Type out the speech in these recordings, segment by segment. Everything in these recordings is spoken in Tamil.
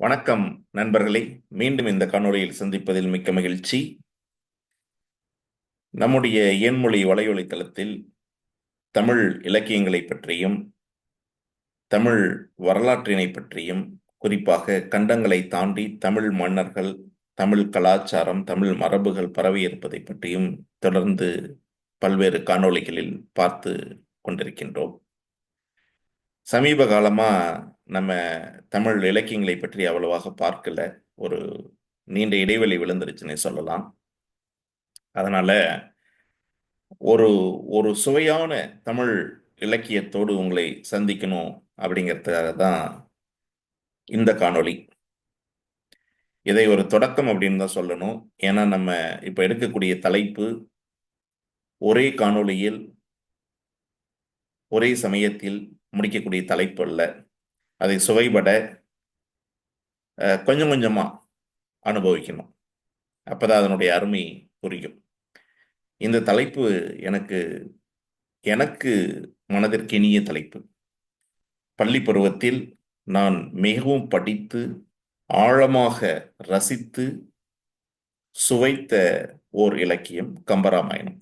வணக்கம் நண்பர்களே. மீண்டும் இந்த காணொளியில் சந்திப்பதில் மிக்க மகிழ்ச்சி. நம்முடைய எண்மொழி வலையொலி தமிழ் இலக்கியங்களை பற்றியும் தமிழ் வரலாற்றினை பற்றியும் குறிப்பாக கண்டங்களை தாண்டி தமிழ் மன்னர்கள் தமிழ் கலாச்சாரம் தமிழ் மரபுகள் பரவி இருப்பதை பற்றியும் தொடர்ந்து பல்வேறு காணொளிகளில் பார்த்து கொண்டிருக்கின்றோம். சமீப காலமாக நம்ம தமிழ் இலக்கியங்களை பற்றி அவ்வளவாக பார்க்கல. ஒரு நீண்ட இடைவெளி விழுந்துருச்சுன்னு சொல்லலாம். அதனால ஒரு ஒரு சுவையான தமிழ் இலக்கியத்தோடு உங்களை சந்திக்கணும் அப்படிங்கிறதுக்காக தான் இந்த காணொளி. இதை ஒரு தொடக்கம் அப்படின்னு தான் சொல்லணும். ஏன்னா நம்ம இப்போ எடுக்கக்கூடிய தலைப்பு ஒரே காணொளியில் ஒரே சமயத்தில் முடிக்கக்கூடிய தலைப்பு அல்ல. அதை சுவைபட கொஞ்சம் கொஞ்சமா அனுபவிக்கணும். அப்பதான் அதனுடைய அருமை புரியும். இந்த தலைப்பு எனக்கு எனக்கு மனதிற்கு இனிய தலைப்பு. பள்ளி பருவத்தில் நான் மிகவும் படித்து ஆழமாக ரசித்து சுவைத்த ஓர் இலக்கியம் கம்பராமாயணம்.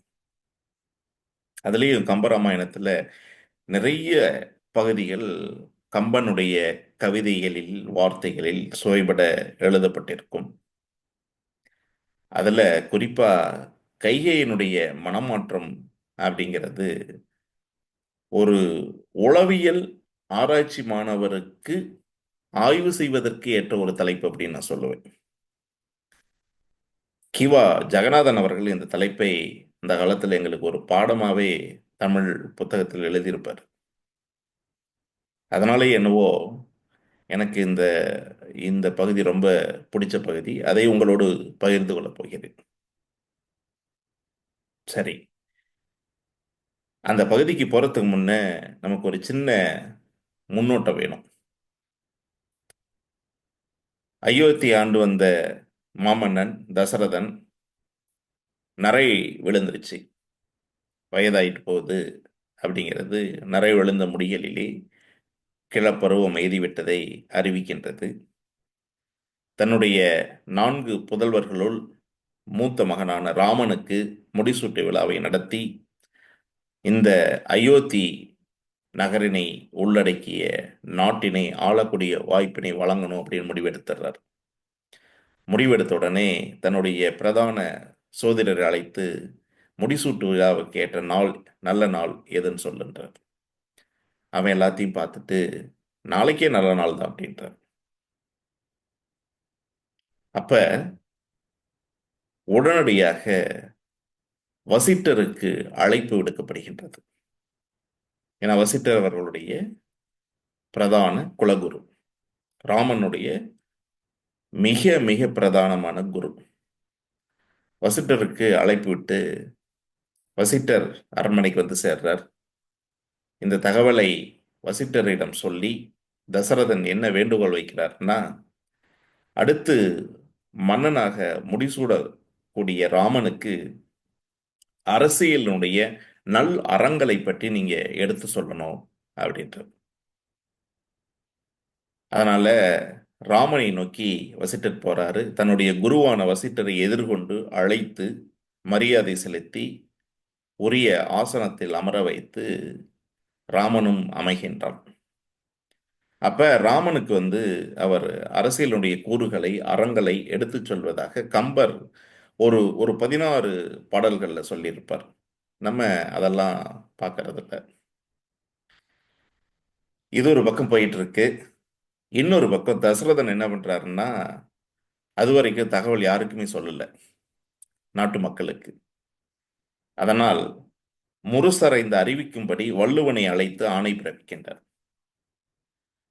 அதுலேயும் கம்பராமாயணத்தில் நிறைய பகுதிகள் கம்பனுடைய கவிதைகளில் வார்த்தைகளில் சுவைபட எழுதப்பட்டிருக்கும். அதுல குறிப்பாக கைகையினுடைய மனமாற்றம் அப்படிங்கிறது ஒரு உளவியல் ஆராய்ச்சி மாணவருக்கு ஆய்வு செய்வதற்கு ஏற்ற ஒரு தலைப்பு அப்படின்னு நான் சொல்லுவேன். கிவா ஜெகநாதன் அவர்கள் இந்த தலைப்பை இந்த காலத்தில் எங்களுக்கு ஒரு பாடமாகவே தமிழ் புத்தகத்தில் எழுதியிருப்பார். அதனாலே என்னவோ எனக்கு இந்த இந்த பகுதி ரொம்ப பிடிச்ச பகுதி. அதை உங்களோடு பகிர்ந்து கொள்ளப் போகிறேன். சரி. அந்த பகுதிக்கு போறதுக்கு முன்ன நமக்கு ஒரு சின்ன முன்னோட்டம் வேணும். அயோத்தி ஆண்டு வந்த மாமன்னன் தசரதன் நரை விழுந்துருச்சு. வயதாயிட்டு போகுது அப்படிங்கிறது நரை விழுந்த முடிகளிலே கிளப்பருவம் எய்திவிட்டதை அறிவிக்கின்றது. தன்னுடைய நான்கு புதல்வர்களுள் மூத்த மகனான ராமனுக்கு முடிசூட்டு விழாவை நடத்தி இந்த அயோத்தி நகரினை உள்ளடக்கிய நாட்டினை ஆளக்கூடிய வாய்ப்பினை வழங்கணும் அப்படின்னு முடிவெடுத்துறார். முடிவெடுத்த உடனே தன்னுடைய பிரதான சோதிடரை அழைத்து முடிசூட்டு விழாவுக்கு ஏற்ற நாள் நல்ல நாள் எதுன்னு சொல்லுன்றார். அவன் எல்லாத்தையும் பார்த்துட்டு நாளைக்கே நல்ல நாள் தான் அப்படின்றார். அப்ப உடனடியாக வசிட்டருக்கு அழைப்பு விடுக்கப்படுகின்றது. ஏன்னா வசிட்டர் அவர்களுடைய பிரதான குலகுரு. ராமனுடைய மிக மிக பிரதானமான குரு. வசிட்டருக்கு அழைப்பு விட்டு வசிட்டர் அரண்மனைக்கு வந்து சேர்றார். இந்த தகவலை வசிட்டரிடம் சொல்லி தசரதன் என்ன வேண்டுகோள் வைக்கிறார்னா அடுத்து மன்னனாக முடிசூடக்கூடிய ராமனுக்கு அரசியலினுடைய நல் அறங்களை பற்றி நீங்க எடுத்து சொல்லணும் அப்படின்றது அதனால ராமனை நோக்கி வசிட்டர் போறாரு. தன்னுடைய குருவான வசிட்டரை எதிர்கொண்டு அழைத்து மரியாதை செலுத்தி உரிய ஆசனத்தில் அமர வைத்து ராமனும் அமைகின்றான். அப்ப ராமனுக்கு வந்து அவர் அரசியலுடைய கூறுகளை அறங்களை எடுத்துச் சொல்வதாக கம்பர் ஒரு ஒரு பதினாறு பாடல்களில் சொல்லியிருப்பார். நம்ம அதெல்லாம் பார்க்கறதில்ல. இது ஒரு பக்கம் போயிட்டு இருக்கு இன்னொரு பக்கம் தசரதன் என்ன பண்றாருன்னா அது வரைக்கும் தகவல் யாருக்குமே சொல்லலை. நாட்டு மக்களுக்கு. அதனால் முரசறைந்து அறிவிக்கும்படி வள்ளுவனை அழைத்து ஆணை பிறப்பிக்கின்றார்.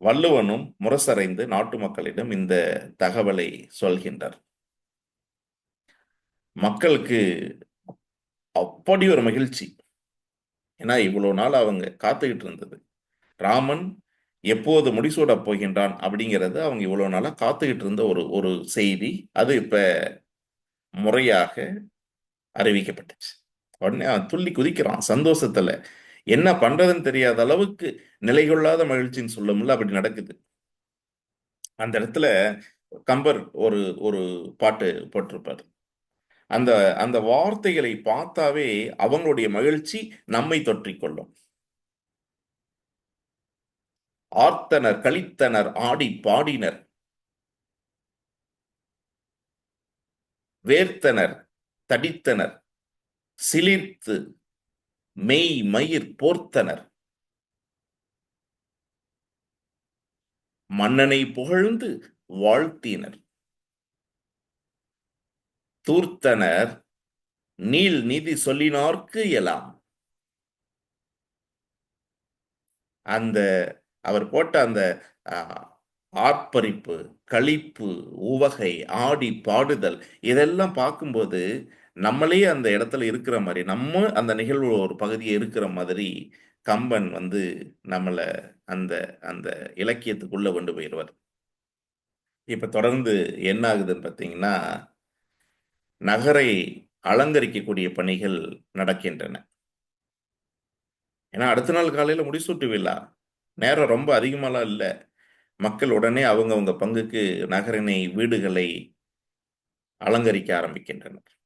வள்ளுவனும் முரசறைந்து நாட்டு மக்களிடம் இந்த தகவலை சொல்கின்றார். மக்களுக்கு அப்படி ஒரு மகிழ்ச்சி. ஏன்னா இவ்வளவு நாள் அவங்க காத்துக்கிட்டு இருந்தது. ராமன் எப்போது முடிசூட போகின்றான் அப்படிங்கிறது அவங்க இவ்வளவு நாளா காத்துக்கிட்டு இருந்த ஒரு ஒரு செய்தி. அது இப்ப முறையாக அறிவிக்கப்பட்டுச்சு. உடனே அவன் துள்ளி குதிக்கிறான் சந்தோஷத்துல. என்ன பண்றதுன்னு தெரியாத அளவுக்கு நிலைகொள்ளாத மகிழ்ச்சின்னு சொல்ல முடியல அப்படி நடக்குது. அந்த இடத்துல கம்பர் ஒரு ஒரு பாட்டு போட்டிருப்பார். அந்த அந்த வார்த்தைகளை பார்த்தாவே அவங்களுடைய மகிழ்ச்சி நம்மை தொற்றிக்கொள்ளும். ஆர்த்தனர் கழித்தனர் ஆடி பாடினர். வேர்த்தனர் தடித்தனர். சிலிர்த்து மெய் மயிர் போர்த்தனர். மன்னனை புகழ்ந்து வாழ்த்தினர். தூர்த்தனர் நீல் நிதி சொல்லினார்க்கு எல்லாம் அந்த அவர் போட்ட அந்த ஆர்ப்பரிப்பு களிப்பு உவகை ஆடி பாடுதல் இதெல்லாம் பார்க்கும்போது நம்மளே அந்த இடத்துல இருக்கிற மாதிரி நம்ம அந்த நிகழ்வு ஒரு பகுதியை இருக்கிற மாதிரி கம்பன் வந்து நம்மளை அந்த அந்த இலக்கியத்துக்குள்ள கொண்டு போயிடுவார் இப்ப தொடர்ந்து என்ன ஆகுதுன்னு பார்த்தீங்கன்னா நகரை அலங்கரிக்கக்கூடிய பணிகள் நடக்கின்றன. ஏன்னா அடுத்த நாள் காலையில முடிசூட்டு விழா. நேரம் ரொம்ப அதிகமாலாம் இல்லை. மக்கள் உடனே அவங்கவுங்க பங்குக்கு நகரினை வீடுகளை அலங்கரிக்க ஆரம்பிக்கின்றனர்.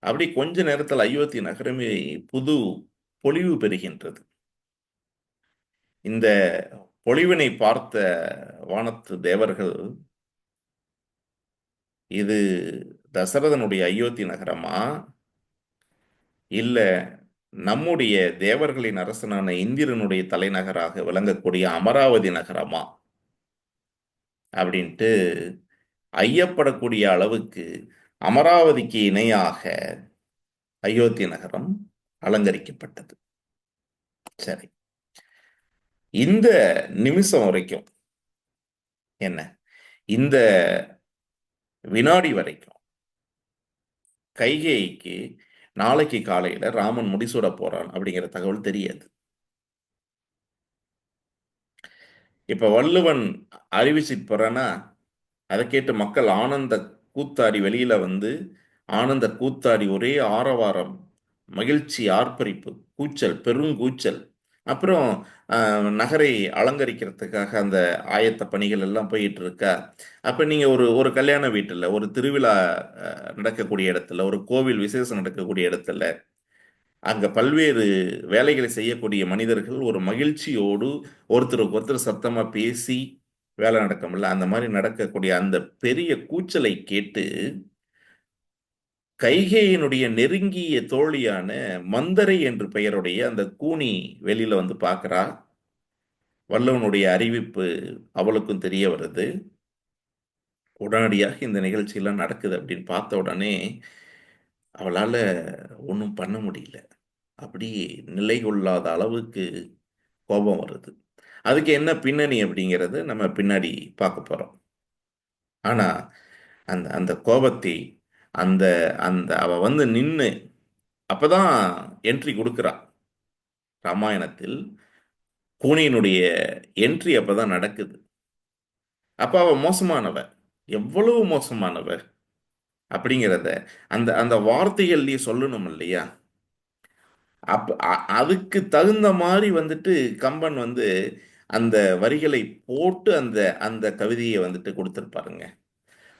அப்படி கொஞ்ச நேரத்தில் அயோத்தி நகரமே புது பொலிவு பெறுகின்றது. இந்த பொலிவினை பார்த்த வானத்து தேவர்கள் இது தசரதனுடைய அயோத்தி நகரமா? இல்லை நம்முடைய தேவர்களின் அரசனான இந்திரனுடைய தலைநகராக விளங்கக்கூடிய அமராவதி நகரமா? அப்படின்ட்டு ஐயப்படக்கூடிய அளவுக்கு அமராவதிக்கு இணையாக அயோத்தி நகரம் அலங்கரிக்கப்பட்டது. சரி. இந்த நிமிஷம் வரைக்கும் என்ன? இந்த வினாடி வரைக்கும் கைகேயிக்கு நாளைக்கு காலையில ராமன் முடிசூட போறான் அப்படிங்கிற தகவல் தெரியாது. இப்ப வள்ளுவன் அறிவிச்சிட்டு போறானா அதை கேட்டு மக்கள் ஆனந்த கூத்தாடி வெளியில வந்து ஆனந்த கூத்தாடி ஒரே ஆரவாரம் மகிழ்ச்சி ஆர்ப்பரிப்பு கூச்சல் பெருங்கூச்சல். அப்புறம் நகரை அலங்கரிக்கிறதுக்காக அந்த ஆயத்த பணிகள் எல்லாம் போயிட்டு இருக்கா? அப்போ நீங்கள் ஒரு ஒரு கல்யாண வீட்டில் ஒரு திருவிழா நடக்கக்கூடிய இடத்துல ஒரு கோவில் விசேஷம் நடக்கக்கூடிய இடத்துல அங்கே பல்வேறு வேலைகளை செய்யக்கூடிய மனிதர்கள் ஒரு மகிழ்ச்சியோடு ஒருத்தருக்கு ஒருத்தர் சத்தமாக பேசி வேலை நடக்கும்ல அந்த மாதிரி நடக்கக்கூடிய அந்த பெரிய கூச்சலை கேட்டு கைகேயினுடைய நெருங்கிய தோழியான மந்தரை என்று பெயருடைய அந்த கூனி வெளியில வந்து பார்க்குறா. வல்லவனுடைய அறிவிப்பு அவளுக்கும் தெரிய வருது. உடனடியாக இந்த நிகழ்ச்சியெல்லாம் நடக்குது அப்படின்னு பார்த்த உடனே அவளால் ஒன்றும் பண்ண முடியல. அப்படி நிலை கொள்ளாத அளவுக்கு கோபம் வருது. அதுக்கு என்ன பின்னணி அப்படிங்கிறது நம்ம பின்னாடி பார்க்க போகிறோம் ஆனால் அந்த அந்த கோபத்தை அந்த அந்த அவ வந்து நின்று அப்பதான் என்ட்ரி கொடுக்குறா. ராமாயணத்தில் கூனியினுடைய என்ட்ரி அப்பதான் நடக்குது. அப்ப அவ மோசமானவ. எவ்வளவு மோசமானவ? அப்படிங்கிறத அந்த அந்த வார்த்தைகள்லயே சொல்லணும் இல்லையா? அப் அதுக்கு தகுந்த மாதிரி வந்துட்டு கம்பன் வந்து அந்த வரிகளை போட்டு அந்த அந்த கவிதையை வந்துட்டு கொடுத்துருப்பாருங்க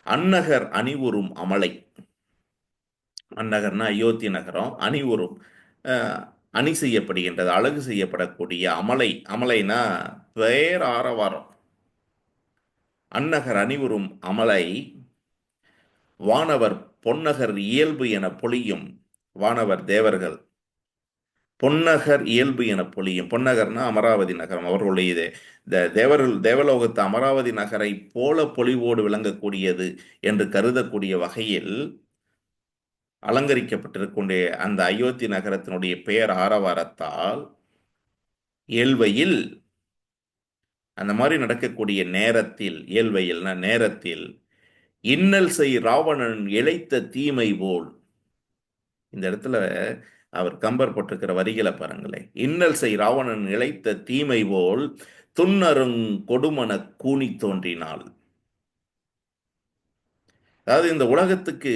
அன்னகர் அணிவுறும் அமலை. அந்நகர்னா அயோத்தி நகரம் அணிவுறும் அணி செய்யப்படுகின்றது அழகு செய்யப்படக்கூடிய அமலை. அமலைனா பேர் ஆரவாரம். அன்னகர் அணிவுறும் அமலை வானவர் பொன்னகர் இயல்பு என பொழியும் வானவர் தேவர்கள். பொன்னகர் இயல்பு என பொழியும். பொன்னகர்னா அமராவதி நகரம். அவர்களுடைய தேவர்கள் தேவலோகத்து அமராவதி நகரை போல பொலிவோடு விளங்கக்கூடியது என்று கருதக்கூடிய வகையில் அலங்கரிக்கப்பட்டிருக்கூடிய அந்த அயோத்தி நகரத்தினுடைய பெயர் ஆரவாரத்தால் இயல்வையில் அந்த மாதிரி நடக்கக்கூடிய நேரத்தில் இயல்வையில்னா நேரத்தில் இன்னல் செய் ராவணன் இழைத்த தீமை போல். இந்த இடத்துல அவர் கம்பர் போட்டிருக்கிற வரிகளை பாருங்களேன். இன்னல் செய் ராவணன் இழைத்த தீமை போல் துன்னருங் கொடுமன கூணி தோன்றினாள். அதாவது இந்த உலகத்துக்கு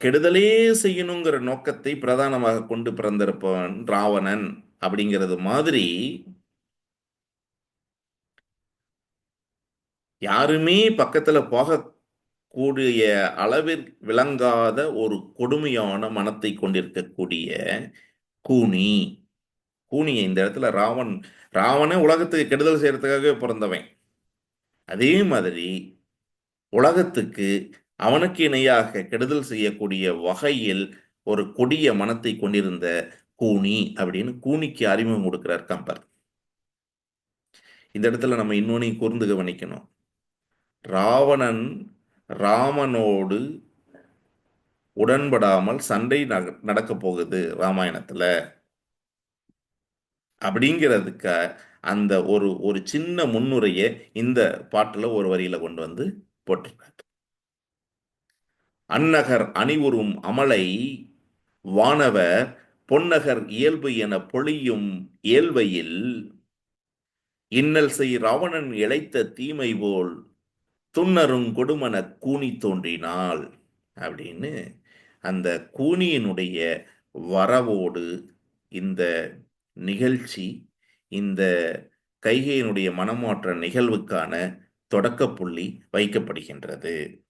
கெடுதலே செய்யணுங்கிற நோக்கத்தை பிரதானமாக கொண்டு பிறந்திருப்பவன் ராவணன் அப்படிங்கிறது மாதிரி யாருமே பக்கத்துல போக கூடிய அளவில் விளங்காத ஒரு கொடுமையான மனத்தை கொண்டிருக்கக்கூடிய கூனி. கூனியை இந்த இடத்துல ராவன் ராவணே உலகத்துக்கு கெடுதல் செய்யறதுக்காகவே பிறந்தவன். அதே மாதிரி உலகத்துக்கு அவனுக்கு இணையாக கெடுதல் செய்யக்கூடிய வகையில் ஒரு கொடிய மனத்தை கொண்டிருந்த கூனி அப்படின்னு கூனிக்கு அறிமுகம் கொடுக்கிறார் கம்பர். இந்த இடத்துல நம்ம இன்னொன்னையும் கூர்ந்து கவனிக்கணும். ராவணன் ராமனோடு உடன்படாமல் சண்டை நடக்க போகுது ராமாயணத்துல. அப்படிங்கிறதுக்க அந்த ஒரு ஒரு சின்ன முன்னுரையை இந்த பாட்டுல ஒரு வரியில கொண்டு வந்து போட்டிருக்காரு. அன்னகர் அணிவுறும் அமலை வானவர் பொன்னகர் இயல்பு என பொழியும் இயல்பையில் இன்னல் செய் ராவணன் இழைத்த தீமை போல் துன்னரும் கொடுமன கூனி தோன்றினாள் அப்படின்னு அந்த கூனியினுடைய வரவோடு இந்த நிகழ்ச்சி இந்த கைகையினுடைய மனமாற்ற நிகழ்வுக்கான தொடக்க புள்ளி வைக்கப்படுகின்றது.